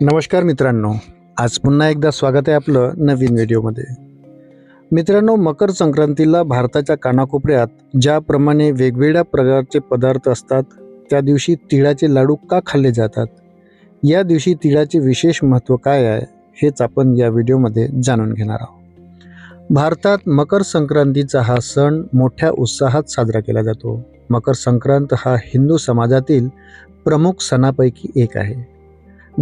नमस्कार मित्रांनो आज पुन्हा एकदा स्वागत आहे आपलं नवीन व्हिडिओमध्ये. मित्रांनो मकर संक्रांतीला भारताच्या कानाकोपऱ्यात ज्याप्रमाणे वेगवेगळ्या प्रकारचे पदार्थ असतात त्या दिवशी तिळाचे लाडू का खाल्ले जातात? या दिवशी तिळाचे विशेष महत्त्व काय आहे हेच आपण या व्हिडिओमध्ये जाणून घेणार आहोत. भारतात मकर संक्रांतीचा हा सण मोठ्या उत्साहात साजरा केला जातो. मकर संक्रांत हा हिंदू समाजातील प्रमुख सणापैकी एक आहे.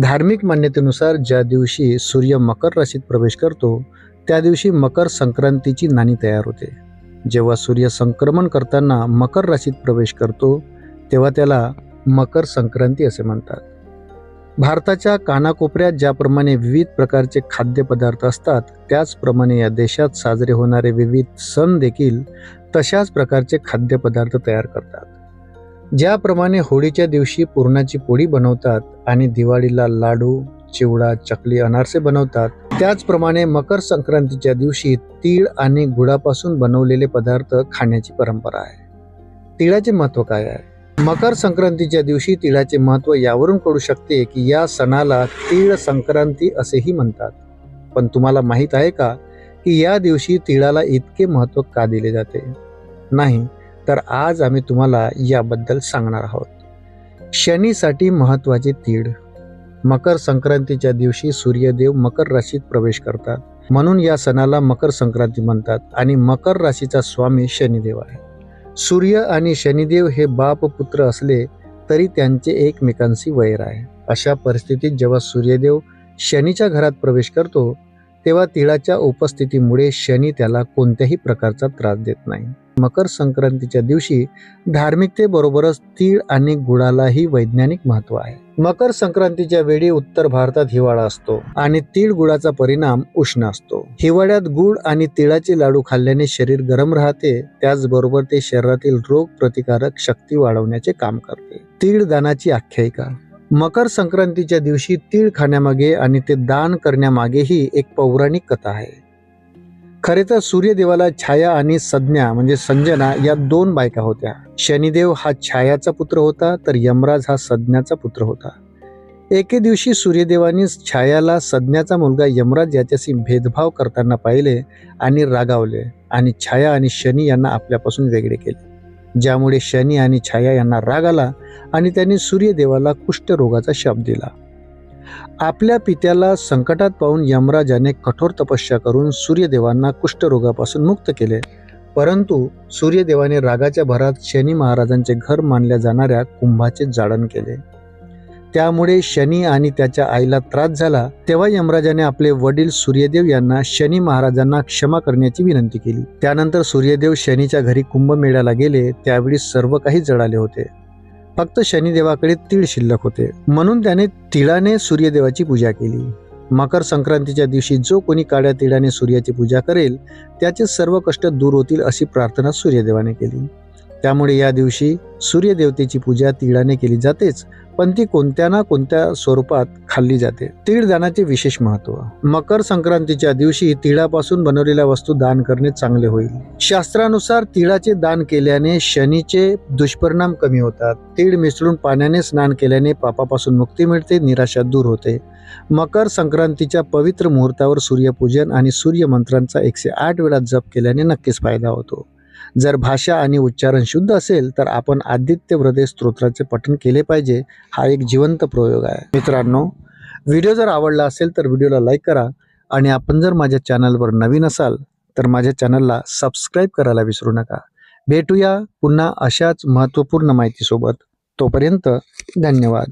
धार्मिक मान्यतेनुसार ज्या दिवशी सूर्य मकर राशीत प्रवेश करतो त्या दिवशी मकर संक्रांतीची नाणी तयार होते. जेव्हा सूर्य संक्रमण करताना मकर राशीत प्रवेश करतो तेव्हा त्याला मकर संक्रांती असे म्हणतात. भारताच्या कानाकोपऱ्यात ज्याप्रमाणे विविध प्रकारचे खाद्यपदार्थ असतात त्याचप्रमाणे या देशात साजरे होणारे विविध सण देखील तशाच प्रकारचे खाद्यपदार्थ तयार करतात. ज्याप्रमाणे होळीच्या दिवशी पुरणाची पोळी बनवतात आणि दिवाळीला लाडू चिवडा चकली अनारसे बनवतात त्याचप्रमाणे मकर संक्रांतीच्या दिवशी तीळ आणि गुळापासून बनवलेले पदार्थ खाण्याची परंपरा आहे. तिळाचे महत्त्व काय आहे? मकर संक्रांतीच्या दिवशी तिळाचे महत्त्व यावरून कळू शकते की या सणाला तीळ संक्रांती असेही म्हणतात. पण तुम्हाला माहीत आहे का की या दिवशी तिळाला इतके महत्त्व का दिले जाते? नाही. तर आज आम्ही तुम्हाला याबद्दल सांगणार आहोत. शनीसाठी महत्त्वाची तीळ मकर संक्रांतीच्या दिवशी सूर्यदेव मकर राशीत प्रवेश करतात. म्हणून या सणाला मकर संक्रांती म्हणतात आणि मकर राशीचा स्वामी शनिदेव आहे. सूर्य आणि शनिदेव हे बाप पुत्र असले तरी त्यांचे एकमेकांशी वैर आहे. अशा परिस्थितीत जेव्हा सूर्यदेव शनीच्या घरात प्रवेश करतो तेव्हा तिळाच्या उपस्थितीमुळे शनी त्याला कोणत्याही प्रकारचा त्रास देत नाही. मकर संक्रांतीच्या दिवशी धार्मिकतेबरोबरच तीळ आणि गुळालाही वैज्ञानिक महत्त्व आहे. मकर संक्रांतीच्या वेळी उत्तर भारतात हिवाळा असतो आणि तीळ गुळाचा परिणाम उष्ण असतो. हिवाळ्यात गुळ आणि तिळाचे लाडू खाल्ल्याने शरीर गरम राहते त्याचबरोबर ते शरीरातील रोग प्रतिकारक शक्ती वाढवण्याचे काम करते. तीळ दानाची आख्यायिका मकर संक्रांतीच्या दिवशी तीळ खाण्यामागे आणि ते दान करण्यामागेही एक पौराणिक कथा आहे. खरे तर सूर्यदेवाला छाया आणि संज्ञा म्हणजे संजना या दोन बायका होत्या. शनिदेव हा छायाचा पुत्र होता तर यमराज हा संज्ञाचा पुत्र होता. एके दिवशी सूर्यदेवानी छायाला संज्ञाचा मुलगा यमराज याच्याशी भेदभाव करताना पाहिले आणि रागावले आणि छाया आणि शनी यांना आपल्यापासून वेगळे केले. ज्यामुळे शनी आणि छाया यांना राग आला आणि त्यांनी सूर्यदेवाला कुष्ठरोगाचा शाप दिला. आपल्या पित्याला संकटात पाहून यमराजाने कठोर तपस्या करून सूर्यदेवांना कुष्ठरोगापासून मुक्त केले. परंतु सूर्यदेवाने रागाच्या भरात शनी महाराजांचे घर मानल्या जाणाऱ्या कुंभाचे जाळण केले. त्यामुळे शनी आणि त्याच्या आईला त्रास झाला तेव्हा यमराजाने आपले वडील सूर्यदेव यांना शनी महाराजांना क्षमा करण्याची विनंती केली. त्यानंतर सूर्यदेव शनीच्या घरी कुंभमेळ्याला गेले त्यावेळी सर्व काही जळाले होते. फक्त शनिदेवाकडे तीळ शिल्लक होते. म्हणून त्याने तिळाने सूर्यदेवाची पूजा केली. मकर संक्रांतीच्या दिवशी जो कोणी काळ्या तिळाने सूर्याची पूजा करेल त्याचे सर्व कष्ट दूर होतील अशी प्रार्थना सूर्यदेवाने केली. त्यामुळे या दिवशी सूर्यदेवतेची पूजा तिळाने केली जातेच पण ती कोणत्या ना कोणत्या स्वरूपात खाल्ली जाते. तीळ दानाचे विशेष महत्त्व. मकर संक्रांतीच्या दिवशी तिळापासून बनवलेल्या वस्तू दान करणे चांगले होईल. शास्त्रानुसार तिळाचे दान केल्याने शनीचे दुष्परिणाम कमी होतात. तीळ मिसळून पाण्याने स्नान केल्याने पापापासून मुक्ती मिळते निराशा दूर होते. मकर संक्रांतीच्या पवित्र मुहूर्तावर सूर्यपूजन आणि सूर्यमंत्रांचा एकशे आठ वेळा जप केल्याने नक्कीच फायदा होतो. जर भाषा आणि उच्चारण शुद्ध असेल तर आपण आदित्य हृदय स्तोत्राचे पठण केले पाहिजे हा एक जिवंत प्रयोग आहे. मित्रांनो व्हिडिओ जर आवडला असेल तर व्हिडिओला लाईक करा आणि आपण जर माझ्या चॅनलवर नवीन असाल तर माझ्या चॅनलला सबस्क्राईब करायला विसरू नका. भेटूया पुन्हा अशाच महत्त्वपूर्ण माहितीसोबत. तोपर्यंत धन्यवाद.